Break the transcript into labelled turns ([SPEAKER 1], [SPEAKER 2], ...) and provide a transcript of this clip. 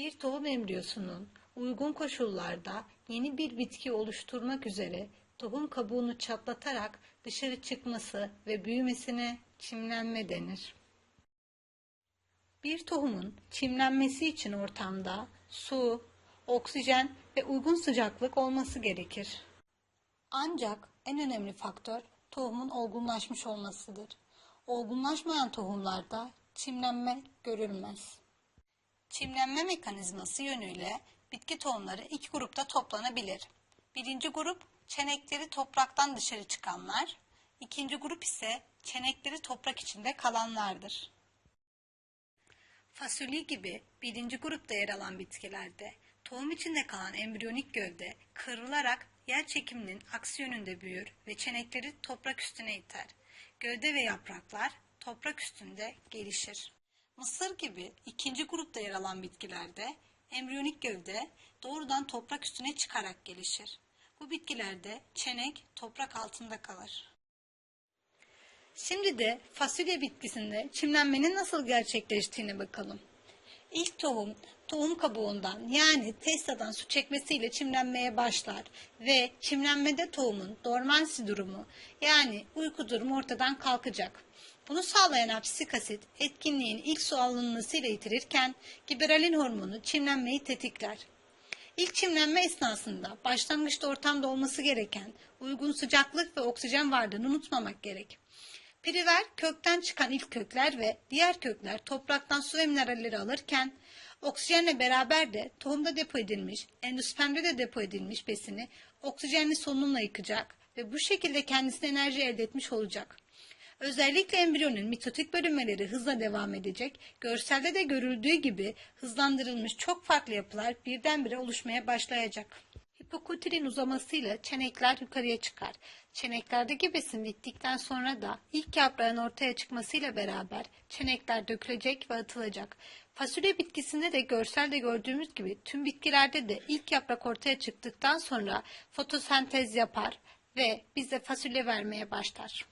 [SPEAKER 1] Bir tohum embriyosunun uygun koşullarda yeni bir bitki oluşturmak üzere tohum kabuğunu çatlatarak dışarı çıkması ve büyümesine çimlenme denir. Bir tohumun çimlenmesi için ortamda su, oksijen ve uygun sıcaklık olması gerekir. Ancak en önemli faktör tohumun olgunlaşmış olmasıdır. Olgunlaşmayan tohumlarda çimlenme görülmez. Çimlenme mekanizması yönüyle bitki tohumları iki grupta toplanabilir. Birinci grup çenekleri topraktan dışarı çıkanlar, ikinci grup ise çenekleri toprak içinde kalanlardır. Fasulye gibi birinci grupta yer alan bitkilerde tohum içinde kalan embriyonik gövde kıvrılarak yer çekiminin aksi yönünde büyür ve çenekleri toprak üstüne iter. Gövde ve yapraklar toprak üstünde gelişir. Mısır gibi ikinci grupta yer alan bitkilerde embriyonik gövde doğrudan toprak üstüne çıkarak gelişir. Bu bitkilerde çenek toprak altında kalır. Şimdi de fasulye bitkisinde çimlenmenin nasıl gerçekleştiğine bakalım. İlk tohum tohum kabuğundan yani testadan su çekmesiyle çimlenmeye başlar ve çimlenmede tohumun dormansi durumu yani uyku durumu ortadan kalkacak. Bunu sağlayan apsik asit etkinliğin ilk su alınmasıyla yitirirken giberalin hormonu çimlenmeyi tetikler. İlk çimlenme esnasında başlangıçta ortamda olması gereken uygun sıcaklık ve oksijen varlığını unutmamak gerek. Piriver kökten çıkan ilk kökler ve diğer kökler topraktan su ve mineralleri alırken oksijenle beraber de tohumda depo edilmiş, endospermde de depo edilmiş besini oksijenli solunumla yıkacak ve bu şekilde kendisine enerji elde etmiş olacak. Özellikle embriyonun mitotik bölünmeleri hızla devam edecek, görselde de görüldüğü gibi hızlandırılmış çok farklı yapılar birdenbire oluşmaya başlayacak. Hipokotilin uzamasıyla çenekler yukarıya çıkar. Çeneklerdeki besin bittikten sonra da ilk yaprağın ortaya çıkmasıyla beraber çenekler dökülecek ve atılacak. Fasulye bitkisinde de görselde gördüğümüz gibi tüm bitkilerde de ilk yaprak ortaya çıktıktan sonra fotosentez yapar ve bize fasulye vermeye başlar.